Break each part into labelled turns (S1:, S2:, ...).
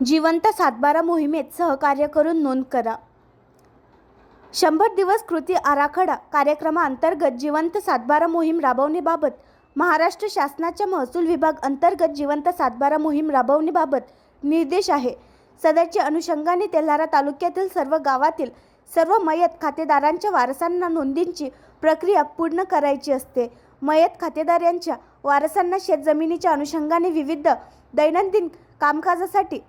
S1: जिवंत सातबारा मोहिमेत सहकार्य करून नोंद करा. शंभर दिवस कृती आराखडा कार्यक्रमाअंतर्गत जिवंत सातबारा मोहीम राबवणीबाबत महाराष्ट्र शासनाच्या महसूल विभाग अंतर्गत जिवंत सातबारा मोहीम राबवणीबाबत निर्देश आहे. सदरच्या अनुषंगाने तेल्हारा तालुक्यातील सर्व गावातील सर्व मयत खातेदारांच्या वारसांना नोंदींची प्रक्रिया पूर्ण करायची असते. मयत खातेदार यांच्या वारसांना शेतजमिनीच्या अनुषंगाने विविध दैनंदिन कामकाजासाठी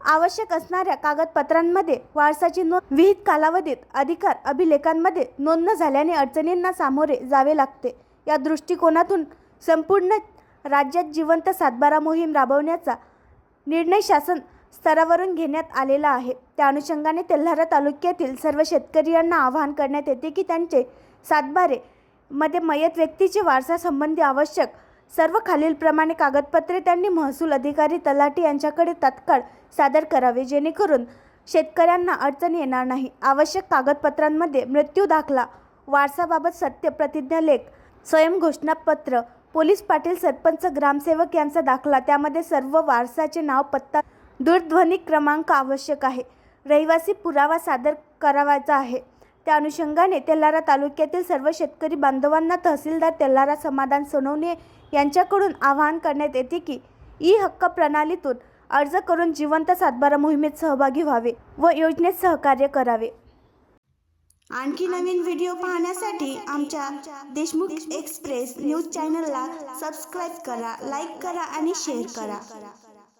S1: आवश्यक असणाऱ्या कागदपत्रांमध्ये वारसाची नोंद विहित कालावधीत अधिकार अभिलेखांमध्ये नोंद न झाल्याने अडचणींना सामोरे जावे लागते. या दृष्टिकोनातून संपूर्ण राज्यात जिवंत सातबारा मोहीम राबवण्याचा निर्णय शासन स्तरावरून घेण्यात आलेला आहे. त्या अनुषंगाने तेल्हारा तालुक्यातील सर्व शेतकरी यांना आवाहन करण्यात येते की त्यांचे सातबारे मध्ये मयत व्यक्तीचे वारसासंबंधी आवश्यक सर्व खालीलप्रमाणे कागदपत्रे त्यांनी महसूल अधिकारी तलाठी यांच्याकडे तात्काळ सादर करावे जेणेकरून शेतकऱ्यांना अडचण येणार नाही. आवश्यक कागदपत्रांमध्ये मृत्यू दाखला वारसाबाबत सत्य प्रतिज्ञा लेख स्वयंघोषणापत्र पोलीस पाटील सरपंच ग्रामसेवक यांचा दाखला त्यामध्ये सर्व वारसाचे नाव पत्ता दूरध्वनी क्रमांक आवश्यक आहे. रहिवासी पुरावा सादर करावायचा आहे. त्या अनुषंगाने तेल्हारा तालुक्यातील सर्व शेतकरी बांधवांना तहसीलदार तेल्हारा समाधान सोनवणे यांच्याकडून आवाहन करण्यात येते की ई हक्क प्रणालीतून अर्ज करून जिवंत सातबारा मोहिमेत सहभागी व्हावे व योजनेत सहकार्य करावे. आणखी नवीन व्हिडिओ पाहण्यासाठी आमच्या देशमुख एक्सप्रेस न्यूज चॅनलला सबस्क्राईब करा लाईक करा आणि शेअर करा.